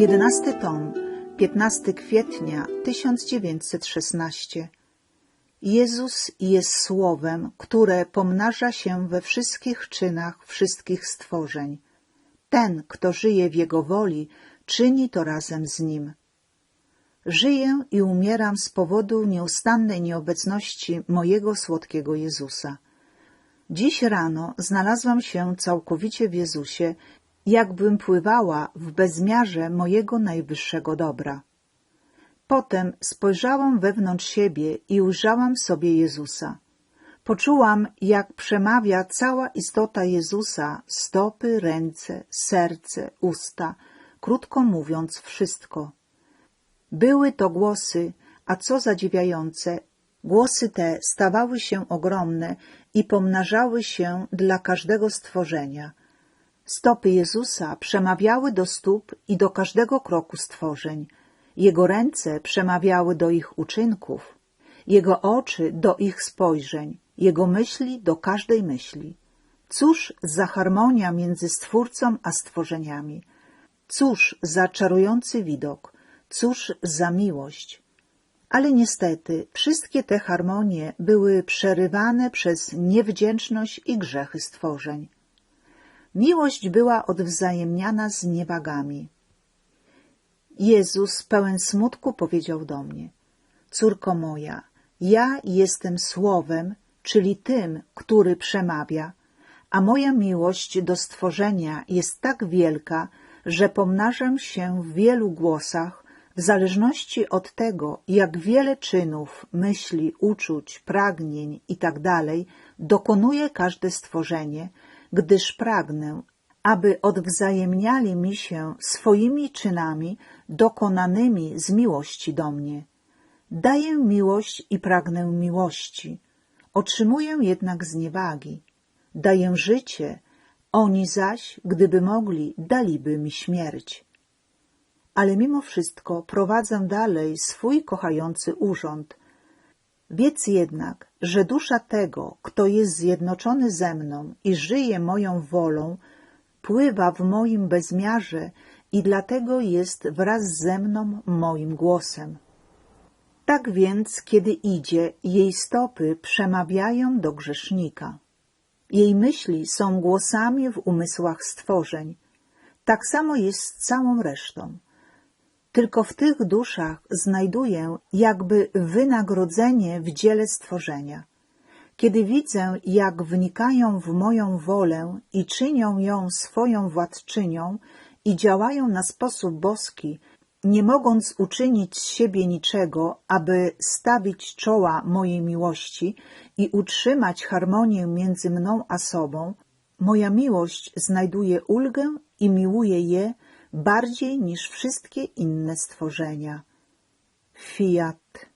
11 tom, 15 kwietnia 1916 Jezus jest Słowem, które pomnaża się we wszystkich czynach wszystkich stworzeń. Ten, kto żyje w Jego woli, czyni to razem z Nim. Żyję i umieram z powodu nieustannej nieobecności mojego słodkiego Jezusa. Dziś rano znalazłam się całkowicie w Jezusie, jakbym pływała w bezmiarze mojego najwyższego dobra. Potem spojrzałam wewnątrz siebie i ujrzałam sobie Jezusa. Poczułam, jak przemawia cała istota Jezusa, stopy, ręce, serce, usta, krótko mówiąc wszystko. Były to głosy, a co zadziwiające, głosy te stawały się ogromne i pomnażały się dla każdego stworzenia. Stopy Jezusa przemawiały do stóp i do każdego kroku stworzeń. Jego ręce przemawiały do ich uczynków, Jego oczy do ich spojrzeń, Jego myśli do każdej myśli. Cóż za harmonia między Stwórcą a stworzeniami! Cóż za czarujący widok! Cóż za miłość! Ale niestety wszystkie te harmonie były przerywane przez niewdzięczność i grzechy stworzeń. Miłość była odwzajemniana z niewagami. Jezus pełen smutku powiedział do mnie, Córko moja, ja jestem Słowem, czyli tym, który przemawia, a moja miłość do stworzenia jest tak wielka, że pomnażam się w wielu głosach, w zależności od tego, jak wiele czynów, myśli, uczuć, pragnień itd. dokonuje każde stworzenie, gdyż pragnę, aby odwzajemniali mi się swoimi czynami dokonanymi z miłości do mnie. Daję miłość i pragnę miłości, otrzymuję jednak zniewagi. Daję życie, oni zaś, gdyby mogli, daliby mi śmierć. Ale mimo wszystko prowadzę dalej swój kochający urząd. Wiedz jednak, że dusza tego, kto jest zjednoczony ze mną i żyje moją wolą, pływa w moim bezmiarze i dlatego jest wraz ze mną moim głosem. Tak więc, kiedy idzie, jej stopy przemawiają do grzesznika. Jej myśli są głosami w umysłach stworzeń. Tak samo jest z całą resztą. Tylko w tych duszach znajduję jakby wynagrodzenie w dziele stworzenia. Kiedy widzę, jak wnikają w moją wolę i czynią ją swoją władczynią i działają na sposób boski, nie mogąc uczynić z siebie niczego, aby stawić czoła mojej miłości i utrzymać harmonię między mną a sobą, moja miłość znajduje ulgę i miłuje je bardziej niż wszystkie inne stworzenia. Fiat